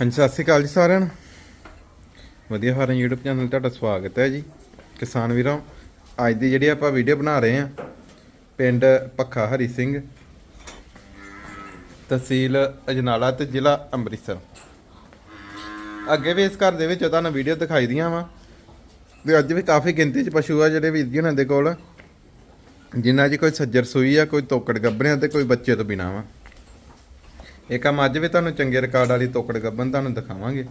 ਹਾਂਜੀ, ਸਤਿ ਸ਼੍ਰੀ ਅਕਾਲ ਜੀ ਸਾਰਿਆਂ ਨੂੰ। ਵਧੀਆ ਫਾਰਮ YouTube ਚੈਨਲ ਤੇ ਤੁਹਾਡਾ ਸਵਾਗਤ ਹੈ ਜੀ। ਕਿਸਾਨ ਵੀਰਾਂ, ਅੱਜ ਦੀ ਜਿਹੜੀ ਆਪਾਂ ਵੀਡੀਓ ਬਣਾ ਰਹੇ ਹਾਂ, ਪਿੰਡ ਪੱਖਾ ਹਰੀ ਸਿੰਘ, ਤਹਿਸੀਲ ਅਜਨਾਲਾ ਤੇ ਜ਼ਿਲ੍ਹਾ ਅੰਮ੍ਰਿਤਸਰ। ਅੱਗੇ ਵੀ ਇਸ ਘਰ ਦੇ ਵਿੱਚ ਤੁਹਾਨੂੰ ਵੀਡੀਓ ਦਿਖਾਈ ਦੀਆਂ ਵਾ। ਤੇ ਅੱਜ ਵੀ ਕਾਫੀ ਗਿਣਤੀ 'ਚ ਪਸ਼ੂ ਆ ਜਿਹੜੇ ਵੀਰ ਜੀ ਉਹਨਾਂ ਦੇ ਕੋਲ। ਜਿਨ੍ਹਾਂ 'ਚ ਕੋਈ ਸੱਜਰ ਸੂਈ ਆ, ਕੋਈ ਤੋਕੜ ਗੱਭਰਿਆਂ ਤੇ ਕੋਈ ਬੱਚੇ ਤੋਂ ਬਿਨਾ ਵਾ। ਇੱਕ ਆ ਮੱਝ ਵੀ ਤੁਹਾਨੂੰ ਚੰਗੇ ਰਿਕਾਰਡ ਵਾਲੀ ਤੋਕੜ ਗੱਬਨ ਤੁਹਾਨੂੰ ਦਿਖਾਵਾਂਗੇ।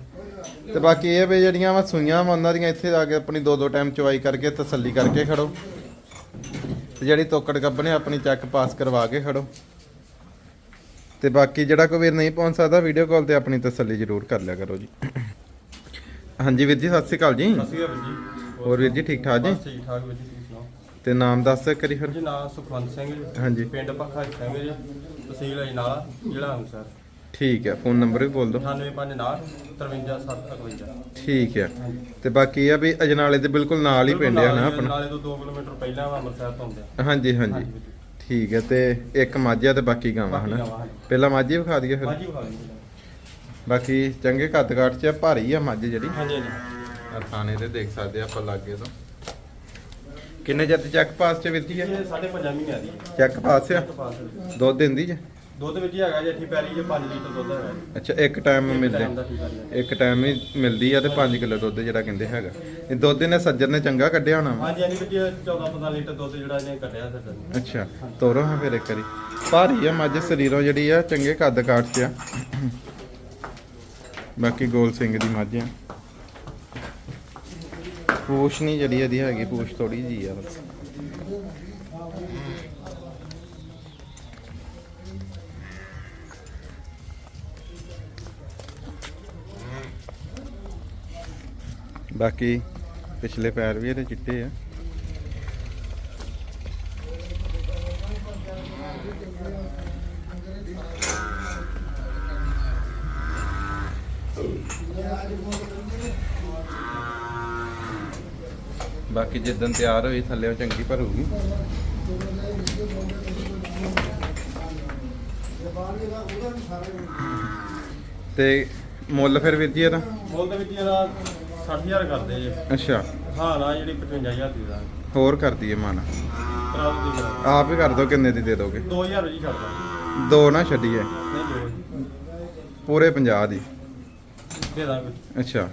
ਤੇ ਬਾਕੀ ਇਹ ਵੀ ਜਿਹੜੀਆਂ ਵਾ ਸੂਈਆਂ ਵਾ ਉਹਨਾਂ ਦੀਆਂ ਇੱਥੇ ਆ ਕੇ ਆਪਣੀ ਦੋ ਦੋ ਟਾਈਮ ਚਵਾਈ ਕਰਕੇ ਤਸੱਲੀ ਕਰਕੇ ਖੜੋ। ਤੇ ਜਿਹੜੀ ਤੋਕੜ ਗੱਬਨ ਹੈ ਆਪਣੀ ਚੈੱਕ ਪਾਸ ਕਰਵਾ ਕੇ ਖੜੋ। ਤੇ ਬਾਕੀ ਜਿਹੜਾ ਕੋਈ ਵੀਰ ਨਹੀਂ ਪਹੁੰਚ ਸਕਦਾ ਵੀਡੀਓ ਕਾਲ ਤੇ ਆਪਣੀ ਤਸੱਲੀ ਜ਼ਰੂਰ ਕਰ ਲਿਆ ਕਰੋ ਜੀ। ਹਾਂਜੀ ਵੀਰ ਜੀ ਸਤਿ ਸ਼੍ਰੀ ਅਕਾਲ ਜੀ। ਸਤਿ ਸ਼੍ਰੀ ਅਕਾਲ ਜੀ। ਹੋਰ ਵੀਰ ਜੀ ਠੀਕ ਠਾਕ ਜੀ? ਠੀਕ ਠਾਕ ਵੀਰ ਜੀ। ਤੇ ਨਾਮ ਦੱਸ ਕਰੀ ਫਿਰ। ਜੀ ਨਾਮ ਸੁਖਵੰਤ ਸਿੰਘ ਜੀ। ਹਾਂਜੀ। ਪਿੰਡ ਪੱਖਾ ਸਿੰਘ ਜੀ ਤਹਿਸੀਲ ਅਜਨਾਲਾ ਜ਼ਿਲ੍ਹਾ ਅੰਮ੍ਰਿਤਸਰ। ਠੀਕ ਹੈ ਫੋਨ ਨੰਬਰ ਵੀ ਬੋਲ ਦਿਓ। 98559 53751 ਠੀਕ ਹੈ ਤੇ ਬਾਕੀ ਇਹ ਆ ਵੀ ਅਜਨਾਲੇ ਦੇ ਬਿਲਕੁਲ ਨਾਲ ਹੀ ਪਿੰਡ ਹੈ ਨਾ ਆਪਣਾ? ਨਾਲੇ ਤੋਂ 2 ਕਿਲੋਮੀਟਰ ਪਹਿਲਾਂ ਵਾ ਅੰਮ੍ਰਿਤਸਰ ਤੋਂ ਹੁੰਦੇ ਆ। ਹਾਂਜੀ ਹਾਂਜੀ। ਠੀਕ ਹੈ ਤੇ ਇੱਕ ਮਾਝਾ ਤੇ ਬਾਕੀ ਗਾਵਾਂ ਬਾਕੀ ਹਨਾ? ਗਾਵਾਂ, ਹਾਂਜੀ। ਪਹਿਲਾਂ ਮਾਝੀ ਵਿਖਾ ਦਈਏ ਫਿਰ। ਮਾਜੀ ਵਿਖਾ ਦਿਓ ਜੀ। ਬਾਕੀ ਚੰਗੇ ਕੱਦ ਕਾਠ ਚ ਆ, ਭਾਰੀ ਆ ਮੱਝ ਜਿਹੜੀ। ਹਾਂਜੀ ਹਾਂਜੀ। ਆਹ ਥਾਣੇ ਤੇ ਦੇਖ ਸਕਦੇ ਆ ਆਪਾਂ ਲਾਗੇ ਤੋਂ। ਕਿੰਨੇ ਜਦ ਚੈੱਕ ਪਾਸ ਚ ਵਿੱਤੀ ਹੈ ਇਹ? ਸਾਢੇ ਪੰਜਾਂ ਮਹੀਨਿਆਂ ਦੀ ਹੈ। ਚੈੱਕ ਪਾਸ ਆ? ਪਾਸ ਹੈ। ਦੁੱਧ ਦਿੰਦੀ ਜੇ? ਦੁੱਧ ਵਿੱਚ ਹੀ ਹੈਗਾ ਜੀ ਅੱਠੀ ਪੈਰੀ ਜੇ 5 ਲੀਟਰ ਦੁੱਧ ਹੈਗਾ ਜੀ। ਅੱਛਾ ਇੱਕ ਟਾਈਮ ਮਿਲਦੇ। time ਦਾ ਠੀਕ ਆ ਜੀ। ਇੱਕ ਟਾਈਮ ਹੀ ਮਿਲਦੀ ਆ ਤੇ 5 ਕਿਲੋ ਦੁੱਧ ਜਿਹੜਾ ਕਹਿੰਦੇ ਹੈਗਾ। ਇਹ ਦੁੱਧ ਇਹਨੇ ਸੱਜਰ ਨੇ ਚੰਗਾ ਕੱਢਿਆ ਹੋਣਾ ਵਾ? ਹਾਂਜੀ ਹਾਂਜੀ ਜੀ 14 15 ਲੀਟਰ ਦੁੱਧ ਜਿਹੜਾ ਇਹਨੇ ਕੱਢਿਆ ਸਰ ਜੀ ਅੱਛਾ ਤੋਰੋ ਹਾਂ ਫਿਰ ਇੱਕ ਵਾਰੀ। ਭਾਰੀ ਆ ਮੱਝ ਸਰੀਰੋਂ ਜਿਹੜੀ ਆ ਚੰਗੇ ਕੱਦ ਕਾਠ ਚ ਆ। ਬਾਕੀ ਗੋਲ ਸਿੰਘ ਦੀ ਮੱਝ ਆ। ਪੂਛ ਨਹੀਂ ਜਿਹੜੀ ਇਹਦੀ ਹੈਗੀ, ਪੂਛ ਥੋੜੀ ਜੀ ਆ ਬਸ। ਬਾਕੀ ਪਿਛਲੇ ਪੈਰ ਵੀ ਇਹਦੇ ਚਿੱਟੇ ਆ। ਬਾਕੀ ਜਿੱਦਨ ਤਿਆਰ ਹੋਈ ਥੱਲੇ ਚੰਗੀ ਭਰੂਗੀ। ਤੇ ਮੁੱਲ ਫਿਰ ਵੀਰ ਜੀ ਇਹਦਾ? ਮੁੱਲ ਦੇ ਵਿੱਚ ਇਹਦਾ 60000 ਕਰਦੇ ਜੀ। ਅੱਛਾ। ਹਾਂ ਨਾ ਜਿਹੜੀ 55000 ਦੀ ਦਾ। ਹੋਰ ਕਰ ਦਈਏ ਮਨ। ਕਰਾ ਦੋ ਦੀ ਕਰਾ ਆਪ ਹੀ ਕਰ ਦੋ ਕਿੰਨੇ ਦੀ ਦੇ ਦੋਗੇ? 2000 ਜੀ ਛੱਡ ਦਾਂ ਦੋ ਨਾ ਛੱਡੀਏ। ਨਹੀਂ ਦਿਓ ਪੂਰੇ 50 ਦੀ। ਦੇ ਦਾਂਗੇ। ਅੱਛਾ।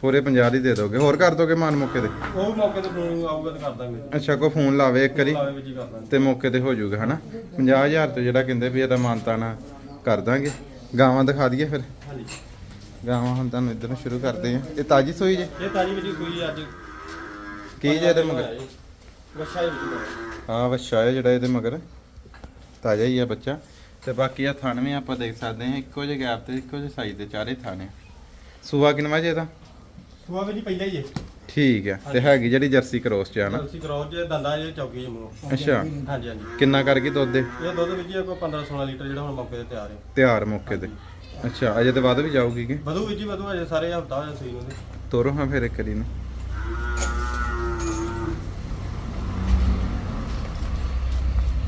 ਪੂਰੇ 50 ਦੀ ਦੇ ਦੋਗੇ। ਹੋਰ ਕਰ ਦੋਗੇ ਮਨ ਮੌਕੇ ਤੇ? ਉਹ ਵੀ ਮੌਕੇ ਤੇ ਫੋਨ ਆਊਗਾ ਤਾਂ ਕਰ ਦਾਂਗੇ। ਅੱਛਾ ਕੋ ਫੋਨ ਲਾਵੇ ਇੱਕ ਵਾਰੀ ਲਾਵੇ ਵਿੱਚ ਹੀ ਕਰ ਦਾਂਗੇ। ਤੇ ਮੌਕੇ ਤੇ ਹੋ ਜਾਊਗਾ ਹਨਾ? 50000 ਤੇ ਜਿਹੜਾ ਕਹਿੰਦੇ ਵੀ ਇਹਦਾ ਮਾਨਤਾ ਨਾ ਕਰ ਦਾਂਗੇ। ਗਾਵਾਂ ਦਿਖਾ ਦਈਏ ਫਿਰ। ਹਾਂਜੀ। ਗਾਵਾਂ ਹੁਣ ਤੁਹਾਨੂੰ ਇੱਧਰ ਸ਼ੁਰੂ ਕਰਦੇ ਆ ਇਹ ਤਾਜੀ ਸੋਈ ਜੇ? ਇਹ ਤਾਜੀ ਵਿੱਚ ਸੂਈ ਅੱਜ। ਕੀ ਜੇ ਇਹਦੇ ਮਗਰ? ਹੀ ਬੱਚਾ ਹੈ ਜਿਹੜਾ ਇਹਦੇ ਮਗਰ। ਤਾਜ਼ਾ ਹੀ ਆ ਬੱਚਾ। ਤੇ ਬਾਕੀ ਆ ਥਣ ਵੀ ਆਪਾਂ ਦੇਖ ਸਕਦੇ ਹਾਂ। ਇੱਕੋ ਜਿਹੇ ਗੈਪ ਤੇ ਇੱਕੋ ਜਿਹੇ ਸਾਈਜ਼ ਦੇ ਚਾਰੇ ਥਾਣੇ ਸੂਆ ਕਿੰਨਵਾ ਜੇ ਇਹਦਾ? ਸੂਆ ਵੀ ਜੀ ਪਹਿਲਾਂ ਹੀ ਹੈ ਠੀਕ ਹੈ ਤੇ ਹੈਗੀ ਜਿਹੜੀ ਜਰਸੀ ਕ੍ਰੋਸ ਚ ਆ ਨਾ? ਤੁਸੀਂ ਕਰਾਓ ਜੇ ਦੰਦਾ ਜੇ ਚੌਕੀ ਜੇ ਮੂੰਹ। ਅੱਛਾ। ਹਾਂਜੀ ਹਾਂਜੀ। ਕਿੰਨਾ ਕਰ ਗਈ ਦੁੱਧ ਦੇ? ਇਹ ਦੁੱਧ ਵਿੱਚ ਹੀ ਕੋਈ 15 16 ਲੀਟਰ ਜਿਹੜਾ ਹੁਣ ਮੌਕੇ ਤੇ ਤਿਆਰ ਹੈ ਤਿਆਰ ਮੌਕੇ ਤੇ। ਅੱਛਾ ਅਜੇ ਤੇ ਵੱਧ ਵੀ ਜਾਊਗੀ ਕਿ? ਵਧੂ ਵਿੱਚ ਹੀ ਵਧੂ ਅਜੇ ਸਾਰੇ ਹਫਤਾ ਹੋਇਆ ਸੂਈ ਨੂੰ। ਤੇ। ਤੋਰੋ ਹਾਂ ਫਿਰ ਇੱਕ ਵਾਰੀ ਨੂੰ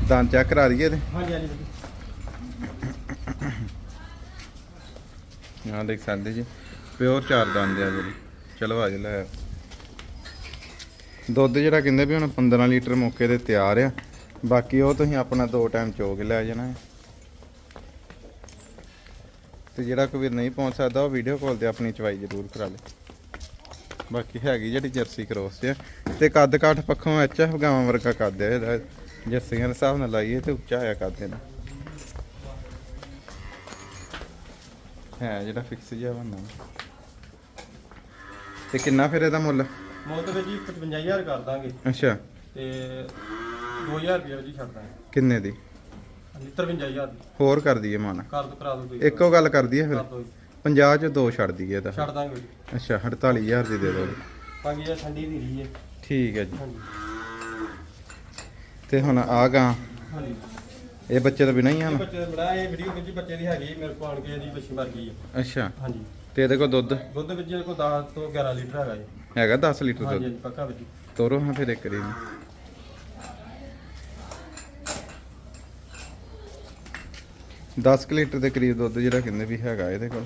ਦੰਦ ਚੈੱਕ ਕਰਾ ਦਈਏ ਤੇ ਹਾਂਜੀ ਹਾਂਜੀ ਵੀਰ ਜੀ। ਆਹ ਦੇਖ ਸਕਦੇ ਜੀ ਪਿਓਰ ਚਾਰ ਦੰਦ ਆ ਜਿਹੜੀ ਚਲੋ ਆ ਜਾ ਲੈ ਦੁੱਧ ਜਿਹੜਾ ਕਹਿੰਦੇ ਵੀ ਹੁਣ 15 ਲੀਟਰ ਮੌਕੇ ਤੇ ਤਿਆਰ ਆ। ਬਾਕੀ ਉਹ ਤੁਸੀਂ ਆਪਣਾ ਦੋ ਟਾਈਮ ਚੋ ਕੇ ਲੈ ਜਾਣਾ ਹੈ। ਤੇ ਜਿਹੜਾ ਕੋਈ ਵੀਰ ਨਹੀਂ ਪਹੁੰਚ ਸਕਦਾ, ਉਹ ਵੀਡੀਓ ਕਾਲ ਤੇ ਆਪਣੀ ਚਵਾਈ ਜ਼ਰੂਰ ਕਰਾ ਲੇ। ਬਾਕੀ ਹੈਗੀ ਜਿਹੜੀ ਜਰਸੀ ਕਰੋਸ ਆ। ਤੇ ਕੱਦ ਕਾਠ ਪੱਖੋਂ ਐਚ ਐਫ ਗਾਵਾਂ ਵਰਗਾ ਕੱਦ ਹੈ ਇਹਦਾ। ਜਰਸੀਆਂ ਦੇ ਹਿਸਾਬ ਨਾਲ ਲਾਈਏ ਤੇ ਉੱਚਾ ਹੋਇਆ ਕੱਦ ਇਹਦਾ। ਹੈ ਜਿਹੜਾ ਫਿਕਸ ਜਿਹਾ ਬਣਨਾ। ਤੇ ਕਿੰਨਾ ਫਿਰ ਇਹਦਾ ਮੁੱਲ? ਮੁੱਲ ਤੇ ਜੀ 55000 ਕਰ ਦਾਂਗੇ। ਅੱਛਾ। ਤੇ 2000 ਰੁਪਏ ਜੀ ਛੱਡ ਦਾਂਗੇ। ਕਿੰਨੇ ਦੀ? ਹਾਂਜੀ 53000 ਹੋਰ ਕਰ ਦਈਏ ਮਾਨ। ਕਰ ਦੋ ਕਰਾ ਦੋ ਕੋਈ। ਇੱਕੋ ਗੱਲ ਕਰ ਦਈਏ ਕਰ ਫਿਰ ਦੋ 50 ਚ ਦੋ ਛੱਡ ਦਈਏ ਇਹਦਾ ਛੱਡ ਦਾਂਗੇ ਜੀ। ਅੱਛਾ 48000 ਦੀ ਦੇ ਤਾਂ ਕਿ ਇਹ ਠੰਡੀ ਦੀ ਰਹੀ ਹੈ। ਠੀਕ ਹੈ ਜੀ। ਹਾਂਜੀ। ਤੇ ਹੁਣ ਆ ਗਾ ਹਾਂਜੀ। ਇਹ ਬੱਚੇ ਤੋਂ ਬਿਨਾਂ ਹੀ ਇਹ ਹਨ ਬੱਚੇ ਦਾ ਬੜਾ ਇਹ ਵੀਡੀਓ ਵਿੱਚ ਬੱਚੇ ਦੀ ਹੈਗੀ ਮੇਰੇ ਕੋਲ ਆਣ ਕੇ ਇਹਦੀ ਬੱਚੀ ਮਰ ਗਈ ਹੈ। ਅੱਛਾ। ਹਾਂਜੀ। ਤੇ ਇਹਦੇ ਕੋਲ ਦੁੱਧ? ਦੁੱਧ ਵਿੱਚ ਜੇ ਕੋਈ 10 ਤੋਂ 11 ਲੀਟਰ ਹੈਗਾ ਜੀ। ਹੈਗਾ 10 ਲੀਟਰ ਹਾਂਜੀ ਦੁੱਧ? ਹਾਂਜੀ ਪੱਕਾ ਵਿੱਚ ਤੋਰੋ ਹਾਂ ਫਿਰ ਇੱਕ ਰੀ ਨੂੰ 10 ਕੁ ਲੀਟਰ ਦੇ ਕਰੀਬ ਦੁੱਧ ਜਿਹੜਾ ਕਹਿੰਦੇ ਵੀ ਹੈਗਾ ਇਹਦੇ ਕੋਲ।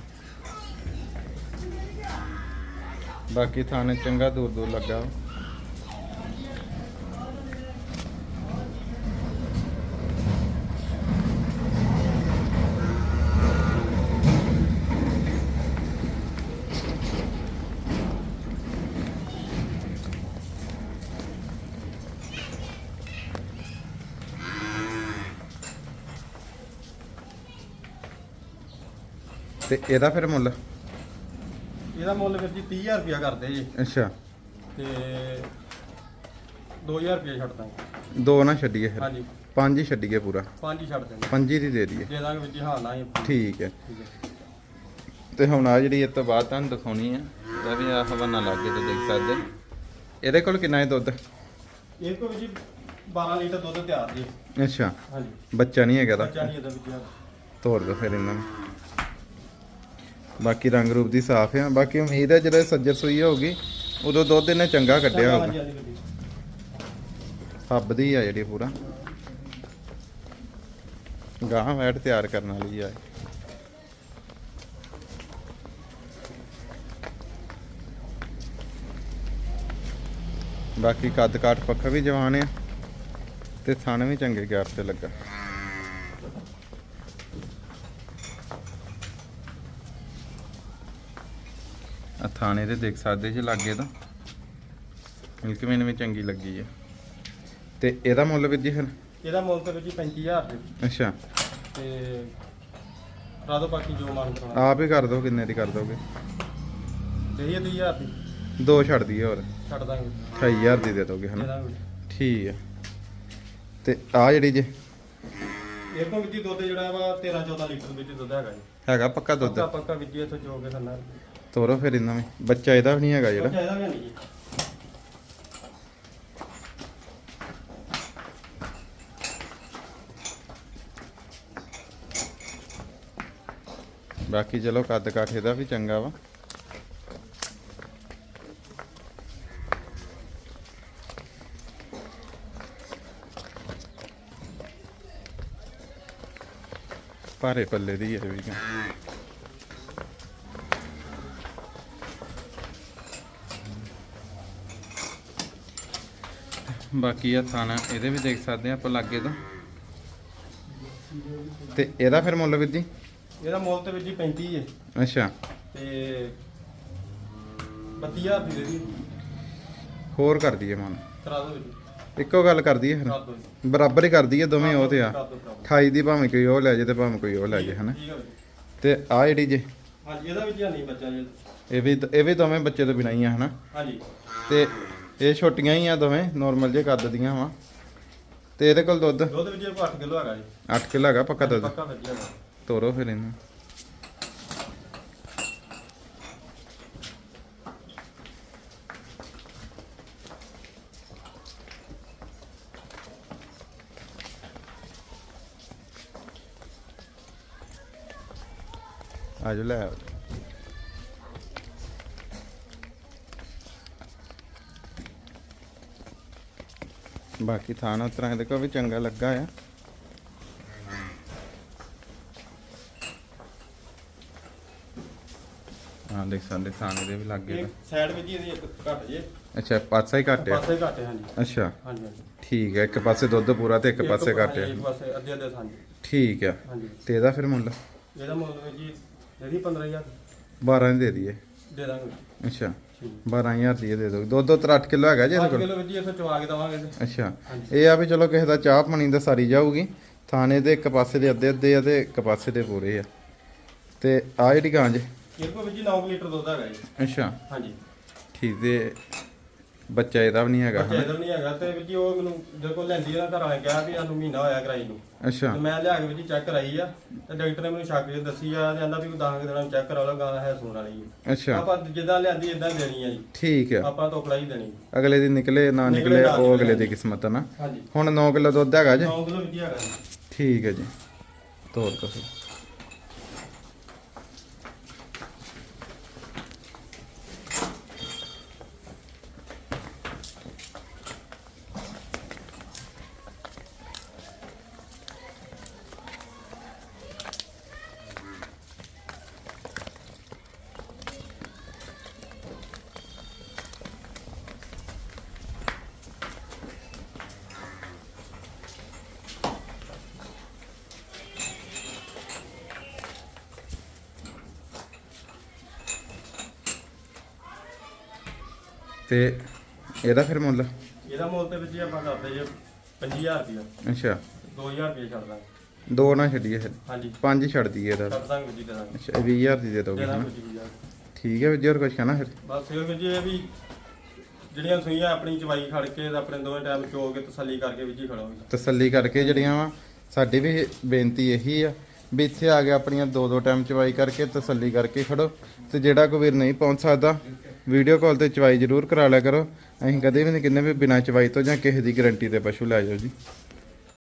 ਬਾਕੀ ਥਾਣੇ ਚੰਗਾ ਦੂਰ ਦੂਰ ਲੱਗਾ। ਤੇ ਇਹਦਾ ਫਿਰ ਮੁੱਲ? ਇਹਦਾ ਮੁੱਲ ਵੀਰ ਜੀ 30000 ਰੁਪਇਆ ਕਰਦੇ ਜੀ। ਅੱਛਾ। ਤੇ 2000 ਰੁਪਇਆ ਛੱਡ ਦਾਂਗੇ ਦੋ ਨਾ ਛੱਡੀਏ ਫਿਰ। ਹਾਂਜੀ। ਪੰਜ ਹੀ ਛੱਡੀਏ ਪੂਰਾ। ਪੰਜ ਹੀ ਛੱਡ ਦੇਣੇ ਪੰਜੀ ਦੀ ਦੇ ਦਈਏ। ਦੇ ਦਾਂਗੇ ਵੀਰ ਜੀ ਹਾਂ ਨਾ ਹੀ ਠੀਕ ਹੈ। ਠੀਕ ਹੈ। ਤੇ ਹੁਣ ਆ ਜਿਹੜੀ ਇਹ ਤੋਂ ਬਾਅਦ ਤੁਹਾਨੂੰ ਦਿਖਾਉਣੀ ਆ ਇਹ ਵੀ ਆ ਹਵਾਨਾ ਲੱਗੇ ਤੇ ਦੇਖ ਸਕਦੇ ਇਹਦੇ ਕੋਲ ਕਿੰਨਾ ਹੈ ਦੁੱਧ? ਇਹ ਕੋ ਵੀਰ ਜੀ 12 ਲੀਟਰ ਦੁੱਧ ਤਿਆਰ ਜੀ। ਅੱਛਾ। ਹਾਂਜੀ। ਬੱਚਾ ਨਹੀਂ ਹੈਗਾ ਬੱਚਾ ਦਾ ਨਹੀਂ ਇਹਦਾ ਵੀਰ ਜੀ। ਤੋੜ ਦੋ ਫਿਰ ਇਹਨਾਂ ਨੂੰ। ਬਾਕੀ ਰੰਗ ਰੂਪ ਦੀ ਸਾਫ਼ ਆ। ਬਾਕੀ ਉਮੀਦ ਹੈ ਜਦੋਂ ਸੱਜਰ ਸੂਈ ਹੋਊਗੀ ਉਦੋਂ ਦੁੱਧ ਇਹਨੇ ਚੰਗਾ ਕੱਢਿਆ ਹੋਊਗਾ। ਹਾਂਜੀ ਵੀਰ ਜੀ ਹੱਬ ਦੀ ਆ ਜਿਹੜੀ ਪੂਰਾ। ਗਾਂ ਵੈਟ ਤਿਆਰ ਕਰਨ ਵਾਲੀ ਆ। ਬਾਕੀ ਕੱਦ ਕਾਠ ਪੱਖਾ ਵੀ ਜਵਾਨ ਆ ਤੇ ਥਣ ਵੀ ਚੰਗੇ ਗੈਪ ਤੇ ਲੱਗਾ। ਆ ਥਾਣੇ ਤੇ ਦੇਖ ਸਕਦੇ ਜੇ ਲੱਗੇ ਤਾਂ। ਮਿਲਕ ਮੈਨੂੰ ਵੀ ਚੰਗੀ ਲੱਗੀ ਹੈ ਤੇ ਇਹਦਾ ਮੁੱਲ ਵੀ ਜੀ ਫਿਰ? ਇਹਦਾ ਮੁੱਲ ਤੇ ਜੀ 35000 ਦੇ। ਅੱਛਾ। ਤੇ ਰਾਦੋ ਬਾਕੀ ਜੋ ਮੰਗ ਕਰਾਉਣਾ ਆਪ ਹੀ ਕਰ ਦੋ ਕਿੰਨੇ ਦੀ ਕਰ ਦੋਗੇ? ਦੇਈਏ 30000 ਦੀ। ਦੋ ਛੱਡ ਦਈਏ ਹੋਰ। ਛੱਡ ਦਾਂਗੇ। 28000 ਦੀ ਦੇ ਦੋਗੇ ਦੇ ਹਨਾ ਠੀਕ ਹੈ ਤੇ ਆ ਜਿਹੜੀ ਜੇ? ਇਹ ਕੋ ਵਿੱਚੀ ਦੁੱਧ ਜਿਹੜਾ ਵਾ 13 14 ਲੀਟਰ ਵਿੱਚ ਦੁੱਧ ਹੈਗਾ ਜੀ। ਹੈਗਾ ਪੱਕਾ ਦੁੱਧ? ਪੱਕਾ ਪੱਕਾ ਵਿੱਚੀ ਇੱਥੋਂ ਚੋ ਕੇ ਖੰਨਾ ਤੋਰੋ ਫਿਰ ਇਹਨਾਂ ਵਿੱਚ। ਬੱਚਾ ਇਹਦਾ ਵੀ ਨਹੀਂ ਹੈਗਾ ਜਿਹੜਾ। ਬੱਚਾ ਇਹਦਾ ਵੀ ਨਹੀਂ। ਜੀ ਬਾਕੀ ਚਲੋ ਕੱਦ ਕਾਠੇ ਦਾ ਵੀ ਚੰਗਾ ਵਾ। ਭਾਰੇ ਪੱਲੇ ਦੀ ਹੈ ਇਹ ਵੀ। ਬਾਕੀ ਆ ਥਾਣਾ ਇਹਦੇ ਵੀ ਦੇਖ ਸਕਦੇ ਆ ਆਪਾਂ ਲਾਗੇ ਤੋਂ। ਤੇ ਇਹਦਾ ਫਿਰ ਮੁੱਲ ਵੀਰ ਜੀ? ਇਹਦਾ ਮੁੱਲ ਤੇ ਵਿੱਚ 35 ਹੈ ਅੱਛਾ। ਤੇ 32000 ਦੀ ਦੇ ਦੀ। ਹੋਰ ਕਰ ਦਈਏ ਮਨ ਕਰਾ ਦੋ ਵਿੱਚ ਇੱਕੋ ਗੱਲ ਕਰ ਦਈਏ ਕਰ ਫਿਰ ਜੀ। ਬਰਾਬਰ ਹੀ ਕਰ ਦਈਏ ਦੋਵੇਂ ਉਹ ਤੇ ਆ। ਕਰ ਦਿਓ, ਕਰ ਦਿਓ। 28 ਦੀ ਭਾਵੇਂ ਕੋਈ ਉਹ ਲੈ ਜੇ ਤੇ ਭਾਵੇਂ ਕੋਈ ਉਹ ਲੈ ਜੇ ਹਨਾ। ਹੈ ਵੀਰ। ਤੇ ਆ ਜਿਹੜੀ ਜੇ। ਹਾਂਜੀ ਇਹਦਾ ਵਿੱਚ ਨਹੀਂ ਬੱਚਾ ਜੀ ਇਹ ਵੀ ਇਹ ਵੀ ਦੋਵੇਂ ਬੱਚੇ ਤੋਂ ਬਿਨਾਂ ਹੀ ਆ ਹਨਾ। ਹਾਂਜੀ। ਤੇ ਇਹ ਛੋਟੀਆਂ ਹੀ ਆ ਦੋਵੇਂ ਨਾਰਮਲ ਜੇ ਕੱਦ ਦੀਆਂ ਵਾ। ਤੇ ਇਹਦੇ ਕੋਲ ਦੁੱਧ? ਦੁੱਧ ਵਿੱਚ 8 ਕਿਲੋ ਹੈਗਾ ਜੀ। 8 ਕਿਲੋ ਹੈਗਾ ਪੱਕਾ ਦੁੱਧ? ਪੱਕਾ ਵਧੀਆ ਹੈਗਾ। ਤੋਰੋ ਫਿਰ ਇਹਨੂੰ। ਆਜੋ ਲੈ ਆਓ। ਬਾਕੀ ਥਾਣਾ ਉਤਰਾਂ ਇਹਦੇ ਕੋਲ ਵੀ ਚੰਗਾ ਲੱਗਾ ਆ। ਹਾਂ ਦੇਖ ਸਕਦੇ ਥਾਣੇ ਦੇ ਵੀ ਲੱਗੇ ਇਹ ਸਾਈਡ ਵਿੱਚ ਹੀ ਇਹਦੀ ਇੱਕ ਘੱਟ ਜੇ। ਅੱਛਾ ਪਾਸਾ ਹੀ ਘੱਟ ਆ? ਪਾਸੇ ਘੱਟ ਹੈ ਹਾਂਜੀ। ਅੱਛਾ। ਹਾਂਜੀ ਹਾਂਜੀ। ਠੀਕ ਹੈ ਇੱਕ ਪਾਸੇ ਦੁੱਧ ਪੂਰਾ ਤੇ ਇੱਕ ਪਾਸੇ ਘੱਟ ਹਾਂਜੀ, ਇੱਕ ਆ ਪਾਸੇ ਅੱਧੇ ਅੱਧੇ ਹਾਂਜੀ ਠੀਕ ਆ। ਹਾਂਜੀ। ਤੇ ਇਹਦਾ ਫਿਰ ਮੁੱਲ? ਇਹਦਾ ਮੁੱਲ ਜੀ ਇਹਦੀ 15000 12 ਦੀ ਦਈਏ। ਦੇ ਦਾਂਗੇ। ਅੱਛਾ। 12000 ਦੀ ਇਹ ਦੇ ਦੋ ਦੁੱਧ 8 ਕਿਲੋ ਹੈਗਾ ਜੀ ਇਹਦੇ 8 ਕੋਲ? ਕਿਲੋ ਵਿੱਚ ਜੀ ਇੱਥੋਂ ਚਵਾ ਕੇ ਦਵਾਂਗੇ ਅੱਛਾ। ਇਹ ਆ ਵੀ ਚਲੋ ਕਿਸੇ ਦਾ ਚਾਹ ਪਾਣੀ ਦਾ ਸਾਰੀ ਜਾਊਗੀ। ਥਾਣੇ ਦੇ ਇੱਕ ਪਾਸੇ ਦੇ ਅੱਧੇ ਅੱਧੇ ਆ ਤੇ ਇੱਕ ਪਾਸੇ ਦੇ ਪੂਰੇ ਆ। ਤੇ ਆ ਜਿਹੜੀ ਗਾਂ ਜੇ ਇਹਦੇ ਕੋਲ ਵਿੱਚ ਜੀ 9 ਲੀਟਰ ਦੁੱਧ ਹੈਗਾ ਜੀ। ਅੱਛਾ। ਹਾਂਜੀ। ਠੀਕ ਤੇ ਬੱਚਾ ਇਹਦਾ ਵੀ ਨਹੀਂ ਹੈਗਾ ਬੱਚਾ? ਇਹਦਾ ਨਹੀਂ ਹੈਗਾ ਤੇ ਜੀ ਉਹ ਮੈਨੂੰ ਜਦੋਂ ਕੋਲ ਲੈਂਦੀ ਆ ਘਰ ਆ ਕਿਹਾ ਵੀ ਸਾਨੂੰ ਮਹੀਨਾ ਹੋਇਆ ਕਰਾਈ ਨੂੰ। ਅੱਛਾ। ਤੇ ਮੈਂ ਲਿਆ ਕੇ ਵਿੱਚ ਚੈੱਕ ਕਰਾਈ ਆ ਤੇ ਡਾਕਟਰ ਨੇ ਮੈਨੂੰ ਸ਼ੱਕ ਜੇ ਦੱਸੀ ਆ ਤੇ ਕਹਿੰਦਾ ਵੀ 10 ਦਿਨਾਂ ਨੂੰ ਚੈੱਕ ਕਰਾ ਲਓ ਗਾਂ ਹੈ ਸੂਣ ਵਾਲੀ ਹੈ ਅੱਛਾ। ਆਪਾਂ ਜਿੱਦਾਂ ਲਿਆਂਦੀ ਇਦਾਂ ਦੇਣੀ ਆ ਜੀ। ਠੀਕ ਆ। ਆਪਾਂ ਤੋਕੜਾ ਹੀ ਦੇਣੀ। ਅਗਲੇ ਦੀ ਨਿਕਲੇ ਨਾ ਨਿਕਲੇ ਉਹ। ਅਗਲੇ ਦੀ ਕਿਸਮਤ ਆ ਨਾ। ਹਾਂਜੀ। ਹੁਣ 9 ਕਿਲੋ ਦੁੱਧ ਹੈਗਾ ਜੇ। 9 ਕਿਲੋ ਹੀ ਹੈਗਾ ਜੀ। ਠੀਕ ਹੈ ਜੀ। ਤੋਰ ਦੋ ਤੇ ਇਹਦਾ ਫਿਰ ਮੁੱਲ? ਇਹਦਾ ਮੁੱਲ ਤੇ ਵਿੱਚ ਜੀ ਆਪਾਂ ਕਰਦੇ ਜੇ 25000 ਰੁਪਇਆ ਅੱਛਾ। 2000 ਰੁਪਏ ਛੱਡ ਦਾਂਗੇ। ਦੋ ਨਾ ਛੱਡੀਏ ਫਿਰ। ਹਾਂਜੀ। ਪੰਜ ਛੱਡ ਦਈਏ ਇਹਦਾ। ਛੱਡ ਦਾਂਗੇ ਜੀ ਦੇ ਦਾਂਗੇ। ਅੱਛਾ ਇਹ 20000 ਦੀ ਦੇ ਦੋਗੇ ਜੀ ਠੀਕ ਹੈ ਵੀਰ ਜੀ ਹੋਰ ਕੁਝ ਕਹਿਣਾ ਫਿਰ? ਬਸ ਇਹ ਵੀਰ ਜੀ ਇਹ ਵੀ ਜਿਹੜੀਆਂ ਸੂਈਆਂ ਆਪਣੀ ਚਵਾਈ ਖੜ ਕੇ ਤੇ ਆਪਣੇ ਦੋਵੇਂ ਟਾਈਮ ਚੋ ਕੇ ਤਸੱਲੀ ਕਰਕੇ ਵੀਰ ਜੀ ਖੜੋਗੇ। ਤਸੱਲੀ ਕਰਕੇ ਜਿਹੜੀਆਂ ਵਾ ਸਾਡੀ ਵੀ ਬੇਨਤੀ ਇਹੀ ਆ ਵੀ ਇੱਥੇ ਆ ਕੇ ਆਪਣੀਆਂ ਦੋ ਦੋ ਟਾਈਮ ਚਵਾਈ ਕਰਕੇ ਤਸੱਲੀ ਕਰਕੇ ਖੜੋ ਤੇ ਜਿਹੜਾ ਕੋਈ ਵੀਰ ਨਹੀਂ ਪਹੁੰਚ ਸਕਦਾ ਵੀਡੀਓ ਕਾਲ ਤੇ ਚਵਾਈ ਜ਼ਰੂਰ ਕਰਾ ਲਿਆ ਕਰੋ। ਅਸੀਂ ਕਦੇ ਵੀ ਨਹੀਂ ਕਹਿੰਦੇ ਵੀ ਬਿਨਾਂ ਚਵਾਈ ਤੋਂ ਜਾਂ ਕਿਸੇ ਦੀ ਗਾਰੰਟੀ ਤੇ ਪਸ਼ੂ ਲੈ ਜਾਓ ਜੀ।